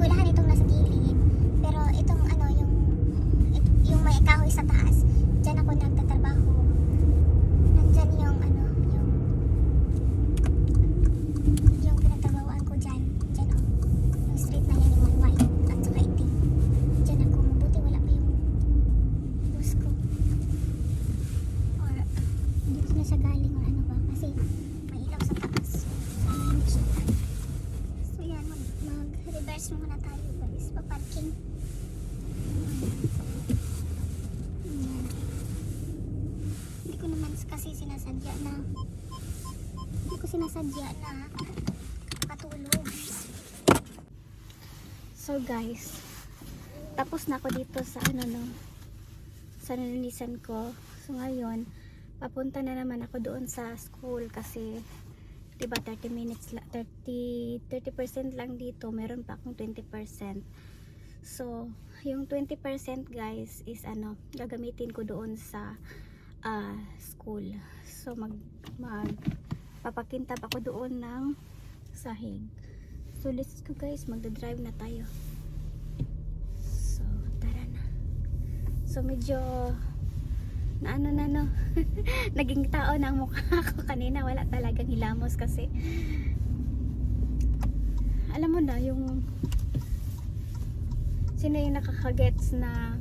eskwelahan itong nasa gilid. Pero itong ano, yung, it- yung may kahoy sa taas, dyan ako nagtatrabaho. Nandyan yung ano, yung yung pinagtrabahoan ko dyan. Dyan oh. Yung street na yan, yung may white at saka itim. Dyan ako. Mabuti wala pa yung bus ko. Or dito na siya galing or ano ba. Kasi may ilaw sa taas. Ayun siya. So yan, mag, mag-reverse muna tayo guys. Pa-parking. Ayan. Naman kasi sinasadya na hindi ko sinasadya na katulog. So guys, tapos na ako dito sa ano no, sa nilinisan ko. So ngayon, papunta na naman ako doon sa school kasi 'di ba 30 minutes la, 30 30% lang dito, meron pa akong 20%. So, yung 20% guys is ano, gagamitin ko doon sa ah, school. So mag mag papakintab ako doon ng sahig. So let's go guys, magda-drive na tayo. So, tara na. So medyo na ano na no naging tao na ang mukha ko kanina wala talagang hilamos kasi alam mo na yung sino yung nakakagets na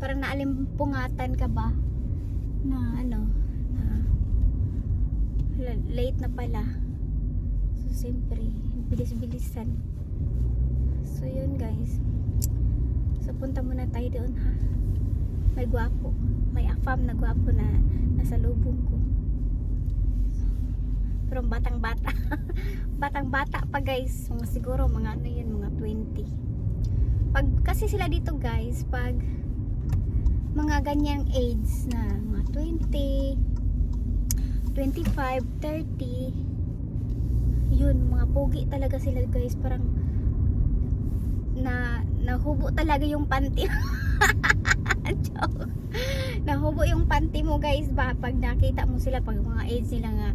parang naalimpungatan ka ba? Na ano na la- late na pala. So siyempre bilis-bilisan. So yun guys. So punta muna tayo doon ha? May gwapo. May afam na gwapo na nasa lubong ko. Pero batang bata batang bata pa guys. Mga siguro mga ano yun mga 20 pag kasi sila dito guys pag mga ganyang age na mga 20 25 30 yun mga pogi talaga sila guys. Parang na nahubo talaga yung panty Joke. nahubo yung panty mo guys. Ba pag nakita mo sila pag mga age nila nga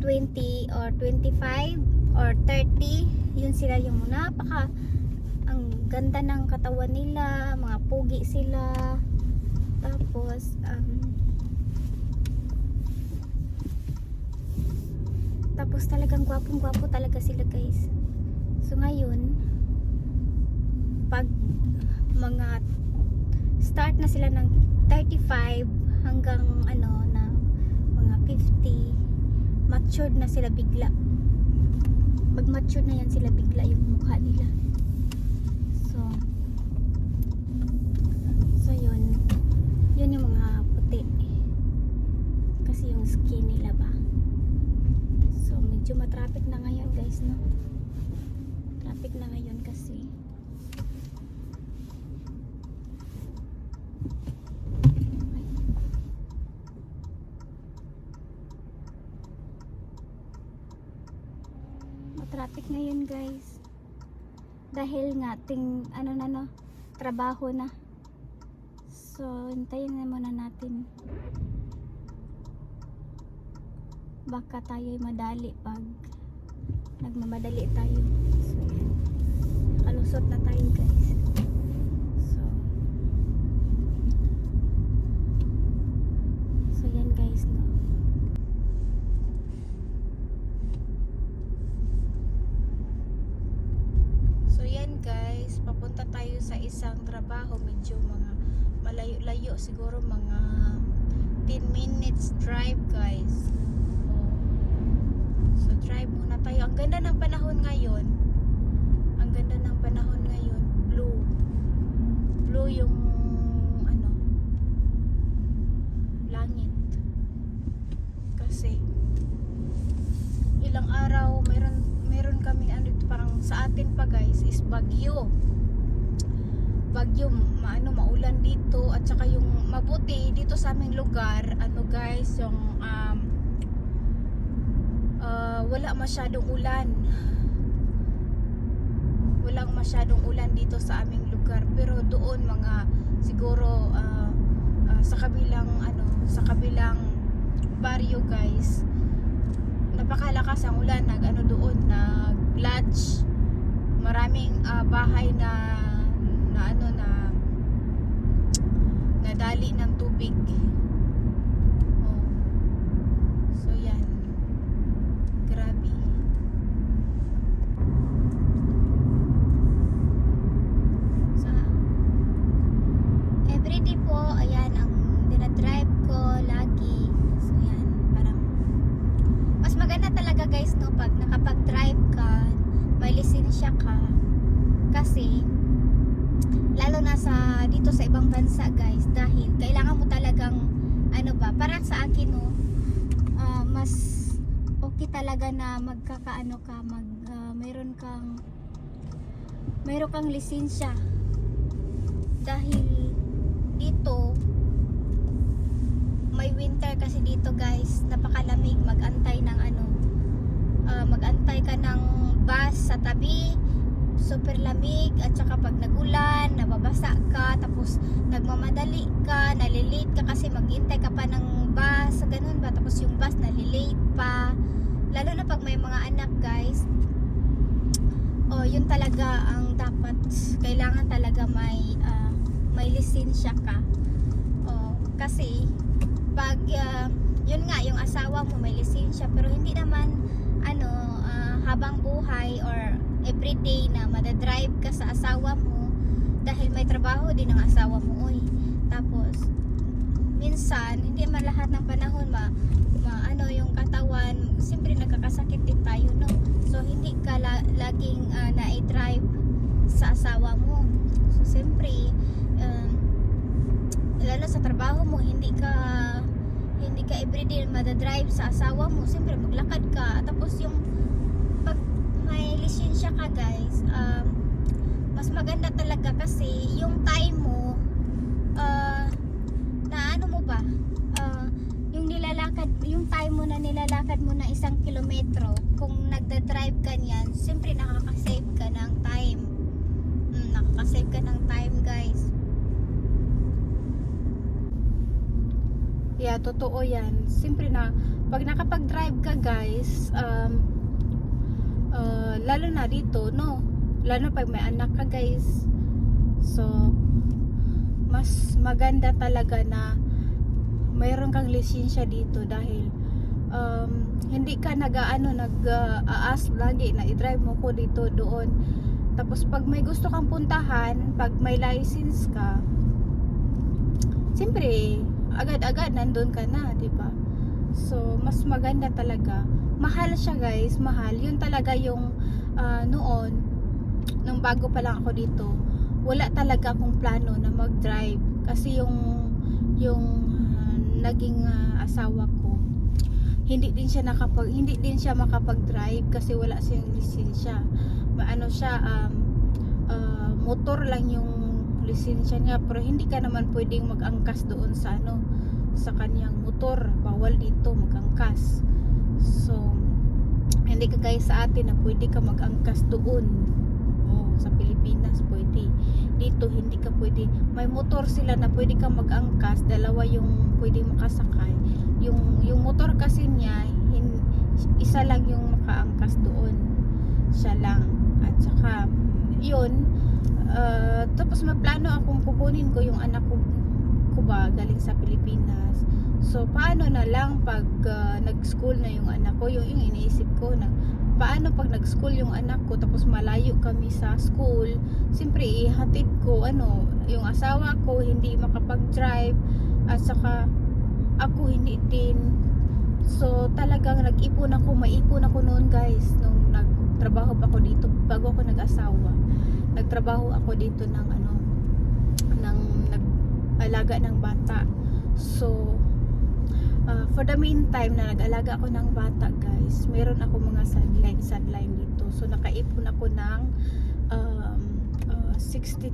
20 or 25 or 30 yun sila yung napaka ganda ng katawan nila mga pogi sila. Tapos um, tapos talagang gwapong gwapo talaga sila guys. So ngayon pag mga start na sila ng 35 hanggang ano na mga 50 matured na sila bigla. Pag matured na yan sila bigla yung mukha nila so so yun yun yung mga puti. Kasi yung skin nila ba? So medyo matraffic na ngayon guys no? Traffic na ngayon kasi. Traffic ngayon guys. Dahil nga ting ano na no? Trabaho na so hintayin na muna natin. Baka tayo madali pag nagmamadali tayo. So yan kalusot na tayo guys. So so yan guys no? So yan guys, papunta tayo sa isang trabaho, medyo mga malayo-layo siguro mga 10 minutes drive guys. Oh. So drive muna tayo. Ang ganda ng panahon ngayon. Ang ganda ng panahon ngayon. Blue. Blue yung ano langit. Kasi ilang araw meron meron kami ano parang sa atin pa guys is bagyo bagyo maano maulan dito at saka yung mabuti dito sa aming lugar ano guys yung um, uh, wala masyadong ulan. Walang masyadong ulan dito sa aming lugar. Pero doon mga siguro uh, uh, sa kabilang ano sa kabilang baryo guys napakalakas ang ulan. Nag ano doon nag nag-lodge. Maraming ah, bahay na na ano na nadali ng tubig. Oh. So yan. Grabe. Sa everyday po, ayan ang dinadrive ko lagi. So yan, parang mas maganda talaga guys no pag nakapag-drive ka, may lisensya ka. Kasi lalo na sa dito sa ibang bansa guys dahil kailangan mo talagang ano ba, para sa akin no ah, mas okay talaga na magkakaano ka, mag ah, mayroon kang mayroon kang lisensya. Dahil dito may winter kasi dito guys. Napakalamig. Magantay ng ano ah, magantay ka ng bus sa tabi. Super lamig. At saka pag nagulan nababasa ka. Tapos nagmamadali ka nalilate ka kasi maghintay ka pa ng bus. Ganun ba? Tapos yung bus nalilate pa. Lalo na pag may mga anak guys oh yun talaga ang dapat kailangan talaga may ah, may lisensya ka. Oh kasi pag ah, yun nga yung asawa mo may lisensya pero hindi naman ano ah, habang buhay or everyday na madadrive ka sa asawa mo dahil may trabaho din ang asawa mo oy. Tapos minsan hindi man lahat ng panahon ma, ma ano yung katawan siyempre nagkakasakit din tayo no? So hindi ka la, laging ah, na-drive sa asawa mo. So siyempre um, lalo sa trabaho mo hindi ka hindi ka everyday madadrive sa asawa mo. Siyempre maglakad ka. Tapos yung pag may lisensya ka guys um, mas maganda talaga kasi yung time mo ah, na ano mo ba ah, yung nilalakad yung time mo na nilalakad mo na isang kilometro kung nagda-drive ka niyan siyempre nakaka-save ka ng time mm, nakaka-save ka ng time guys Yeah, totoo yan. Siyempre na, pag nakapag-drive ka guys, um, uh, lalo na dito, no? Lalo pag may anak ka guys. So, mas maganda talaga na mayroon kang lisensya dito dahil um, hindi ka nag-ano, nag-aas lagi na i-drive mo ko dito doon. Tapos pag may gusto kang puntahan, pag may license ka, siyempre, agad-agad nandun ka na, 'di ba? So, mas maganda talaga. Mahal siya, guys, mahal. 'Yun talaga yung ah, noon nung bago pa lang ako dito. Wala talaga akong plano na mag-drive kasi yung yung naging ah, asawa ko hindi din siya nakapag hindi din siya makapag-drive kasi wala siyang lisensya. Maano siya um, ah, motor lang yung lisensya niya pero hindi ka naman pwedeng mag-angkas doon sa ano sa kanyang motor. Bawal dito mag-angkas. So hindi ka gaya sa atin na pwede ka mag-angkas doon oh, sa Pilipinas pwede. Dito hindi ka pwede. May motor sila na pwede ka mag-angkas. Dalawa yung pwede makasakay. Yung yung motor kasi niya hin, isa lang yung makaangkas doon. Siya lang. At saka yun Uh, tapos may plano akong kukunin ko yung anak ko, ko ba galing sa Pilipinas. So paano na lang pag uh, nag-school na yung anak ko, yung, yung iniisip ko na paano pag nag-school yung anak ko tapos malayo kami sa school, siyempre ihatid ko ano, yung asawa ko hindi makapag-drive at saka ako hindi din. So talagang nag-ipon ako, maipon ako noon guys nung nagtrabaho pa ako dito bago ako nag-asawa nagtrabaho ako dito ng ano ng nag-alaga ng bata so uh, for the meantime na nag-alaga ako ng bata guys. Meron ako mga sideline sideline dito. So nakaipon ako ng um, uh, 60,000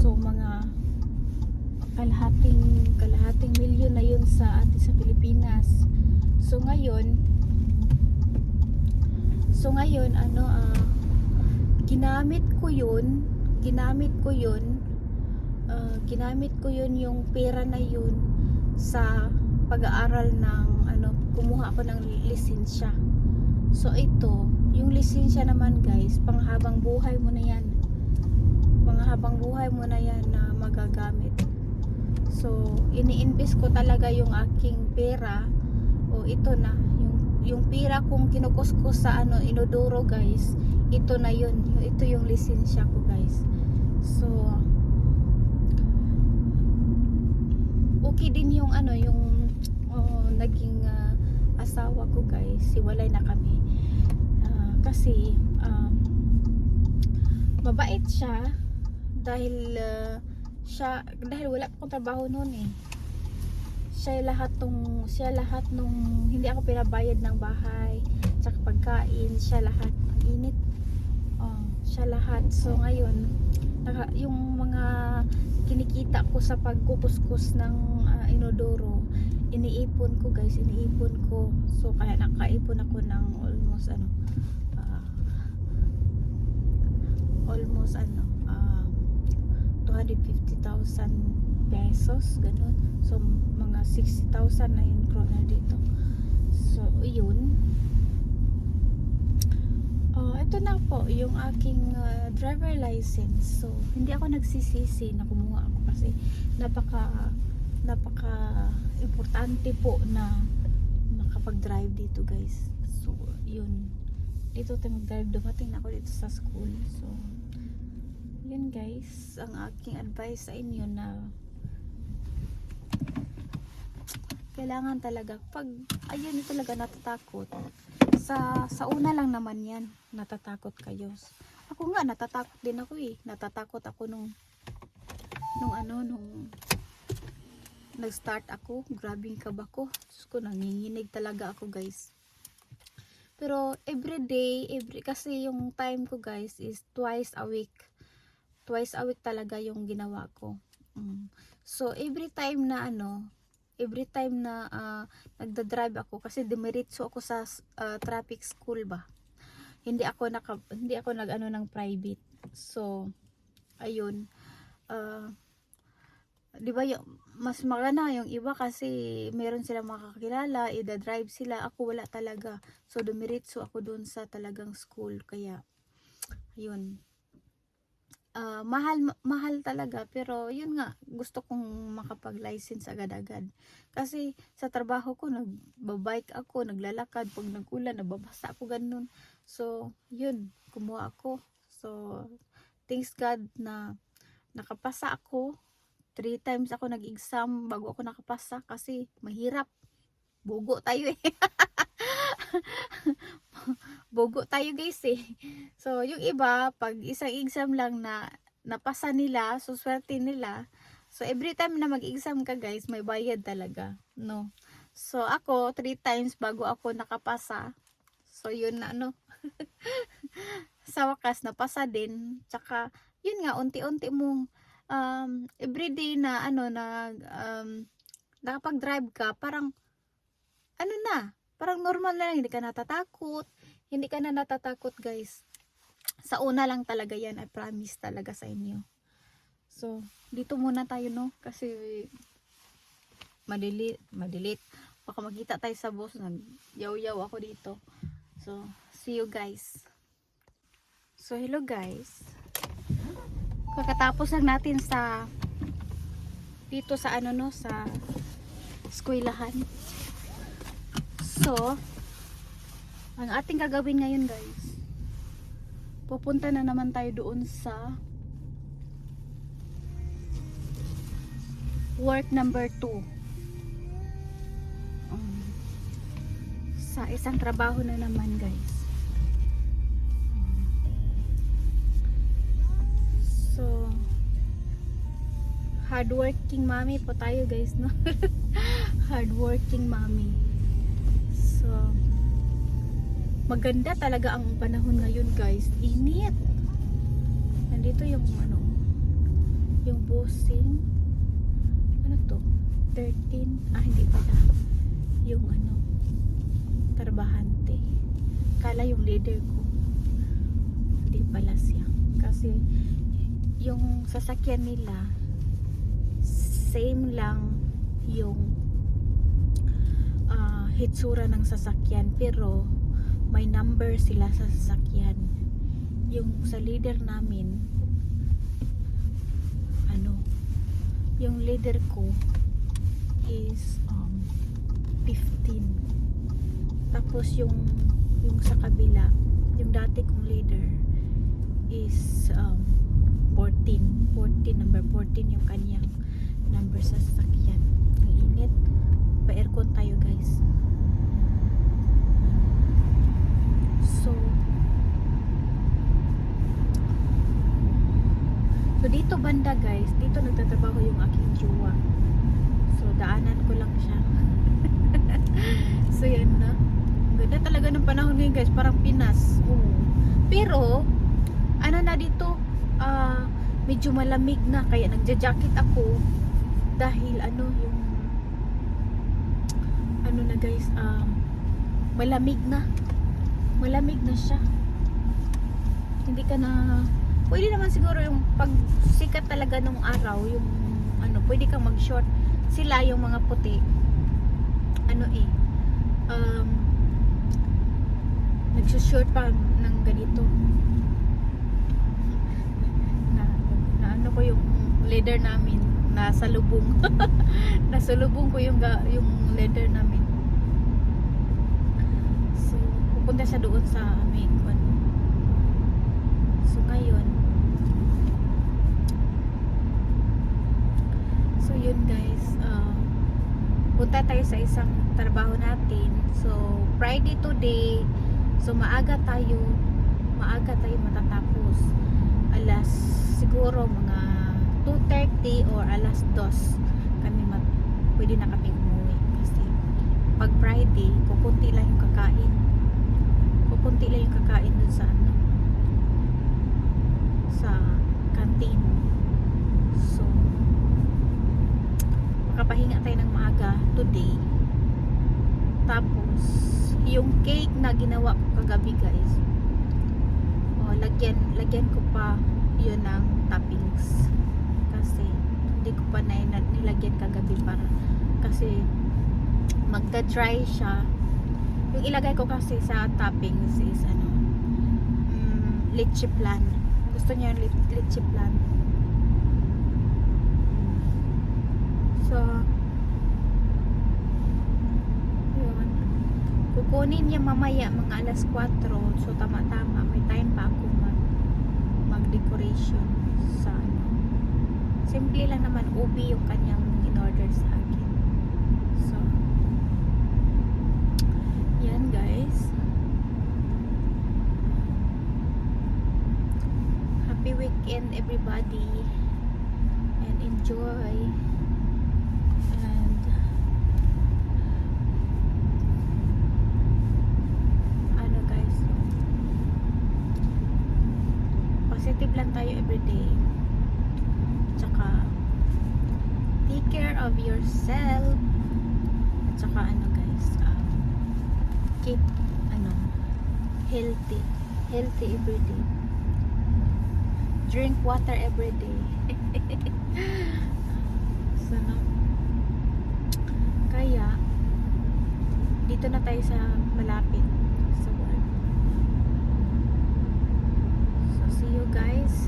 so mga kalahating kalahating milyon na yun sa atin sa Pilipinas. So ngayon so ngayon ano ah ginamit ko yun ginamit ko yun uh, ginamit ko yun yung pera na yun sa pag-aaral ng ano kumuha ako ng lisensya So ito, yung lisensya naman guys, panghabang buhay mo na yan. Panghabang buhay mo na yan na magagamit. So, ini-invest ko talaga yung aking pera. O ito na, yung yung pera kong kinukuskus sa ano, inodoro guys. Ito na yun. Ito yung lisensya ko guys. So, okay din yung ano, yung oh, naging ah, asawa ko guys. Siwalay na kami. Ah, kasi, um, mabait siya dahil ah, siya dahil wala akong trabaho noon eh siya lahat nung siya lahat nung hindi ako pinabayad ng bahay tsaka pagkain siya lahat init oh, siya lahat so ngayon yung mga kinikita ko sa pagkukuskus ng inodoro. Iniipon ko guys iniipon ko. So kaya nakaipon ako ng almost ano ah, almost ano ah, 250,000 pesos ganun. So mga 60,000 na yung krona dito. So yun. Oh, ito na po yung aking ah, driver license. So, hindi ako nagsisisi na kumuha ako kasi napaka napaka importante po na makapag-drive dito, guys. So, yun. Dito tayo mag-drive. Dumating na ako dito sa school. So, yun guys, ang aking advice sa inyo na kailangan talaga pag ayun talaga natatakot sa sa una lang naman yan natatakot kayo ako nga natatakot din ako eh natatakot ako nung nung ano nung nag-start ako. Grabing kaba ko. Diyos ko nanginginig talaga ako guys. Pero every day every kasi yung time ko guys is twice a week. Twice a week talaga yung ginawa ko. Mm. so every time na ano every time na ah, nagda-drive ako kasi demiritso ako sa ah, traffic school ba? Hindi ako naka hindi ako nag-ano ng private. So ayun. Ah, 'di ba yung mas maganda yung iba kasi meron sila makakilala ida-drive sila. Ako wala talaga. So dumiritso ako doon sa talagang school. Kaya ayun Ah, mahal mahal talaga. Pero yun nga gusto kong makapag-license agad-agad. Kasi sa trabaho ko nagbabike ako naglalakad. Pag nagulan nababasa ako ganun. So yun kumuha ako. So thanks God na nakapasa ako three times ako nag-exam bago ako nakapasa kasi mahirap bugo tayo eh bugo tayo guys eh So, yung iba, pag isang exam lang na napasa nila, so swerte nila. So, every time na mag-exam ka guys, may bayad talaga. No? So, ako, three times bago ako nakapasa. So, yun na, ano. sa wakas, napasa din. Tsaka, yun nga, unti-unti mong, um, everyday na, ano, na, um, nakapag-drive ka, parang, ano na, parang normal na lang, hindi ka natatakot. Hindi ka na natatakot, guys sa una lang talaga yan, I promise talaga sa inyo. So, dito muna tayo, no? Kasi, madilit, madilit. Baka makita tayo sa boss, nag-yaw-yaw ako dito. So, see you guys. So, hello guys. Kakatapos lang natin sa, dito sa ano, no? Sa, eskwelahan. So, ang ating gagawin ngayon guys, pupunta na naman tayo doon sa work number 2 um, sa isang trabaho na naman guys hardworking mommy po tayo guys no? Hardworking mommy. So maganda talaga ang panahon ngayon guys. Init. Nandito yung ano yung bossing ano to? 13 ah hindi pala. Yung ano trabahante kala yung leader ko. Hindi pala siya. Kasi yung sasakyan nila same lang yung ah, hitsura ng sasakyan pero may number sila sa sasakyan. Yung sa leader namin, ano, yung leader ko is um, 15. Tapos yung yung sa kabila, yung dati kong leader is um, 14. 14, number 14 yung kanyang number sa sasakyan. Ang init. Pa-aircon tayo guys. So, so dito banda guys, dito nagtatrabaho yung aking jowa. So, daanan ko lang siya. so, yan na. Ganda talaga ng panahon ngayon guys, parang Pinas. Oo. Pero, ano na dito, ah, medyo malamig na, kaya nagja-jacket ako dahil ano yung ano na guys, um, malamig na. Malamig na siya. Hindi ka na pwede naman siguro yung pag sikat talaga nung araw, yung ano, pwede kang mag-short. Sila yung mga puti. Ano eh, um, nagsushort pa ng ganito. Na, na ano ko yung leader namin nasa lubong. nasa lubong ko yung yung leader namin. So, pupunta siya doon sa may kwan. So, ngayon, so yun guys, uh, punta tayo sa isang trabaho natin. So, Friday today, so maaga tayo, maaga tayo matatapos. Alas, siguro mga 2.30 or alas 2 kami mag, pwede na kami umuwi. Kasi, pag Friday, kukunti lang yung kakain. Kukunti lang yung kakain dun sa ano, sa canteen. So, makapahinga tayo ng maaga today. Tapos, yung cake na ginawa ko kagabi guys, oh, lagyan, lagyan ko pa yun ng toppings. Kasi, hindi ko pa na nilagyan kagabi para kasi magda-dry siya. Yung ilagay ko kasi sa toppings is ano, mm, leche plan. Gusto niya yung leche plan. So, yun. Kukunin niya mamaya mga alas 4. So, tama-tama. May time pa ako mag mag-decoration sa ano. Simple lang naman. Ubi yung kanyang in-order sa akin. So, yan guys. Happy weekend everybody. And enjoy. And ano guys positive lang tayo everyday yourself at tsaka ano guys um, keep ano healthy healthy everyday drink water everyday so no. Kaya dito na tayo sa malapit sa work. So see you guys.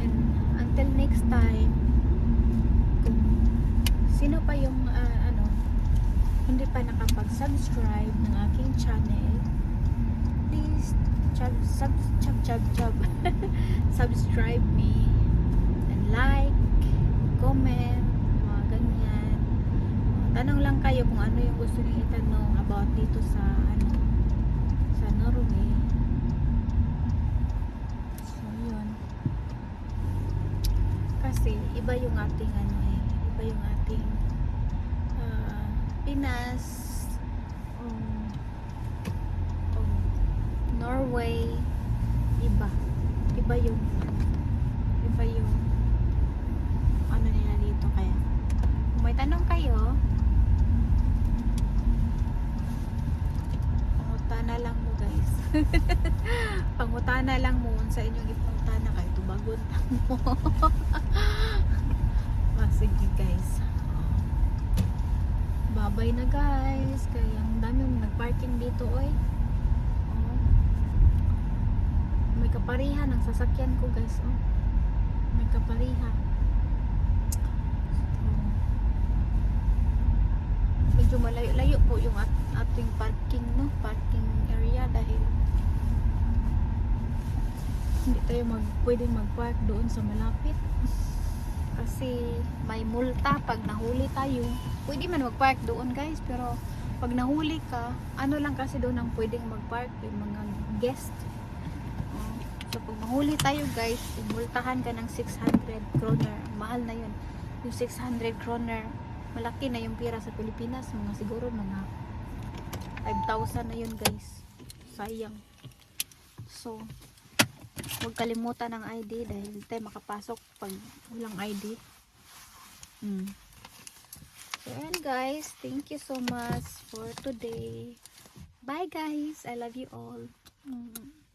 And until next time sino pa yung ah, ano hindi pa nakapag-subscribe ng aking channel please chub sub chub chub chub subscribe me and like comment mga ganyan. Tanong lang kayo kung ano yung gusto niyo itanong about dito sa ano sa Norway. So yun. Kasi iba yung ating ano eh iba yung ating ah, Pinas um, um, Norway iba. Iba yung iba yung ano nila dito. Kaya kung may tanong kayo pangutana lang mo guys. Pangutana lang mo sa inyong ipangutana kay tubagon mo ah, sige guys babay na guys kaya ang dami nagparking dito oy may kapariha ng sasakyan ko guys. Oh. May kapariha. Oh. Medyo malayo-layo po yung at ating parking no, parking area dahil hindi tayo mag pwedeng mag-park doon sa malapit. Kasi may multa pag nahuli tayo. Pwede man mag-park doon guys, pero pag nahuli ka, ano lang kasi doon ang pwedeng mag-park yung mga guest. Oh, So pag mahuli tayo guys, imultahan ka ng 600 kroner. Mahal na yun. Yung 600 kroner, malaki na yung pira sa Pilipinas. Mga siguro mga 5,000 na yun guys. Sayang. So, huwag kalimutan ng ID dahil hindi makapasok pag walang ID. Mm. So, ayan guys. Thank you so much for today. Bye guys. I love you all. Mm.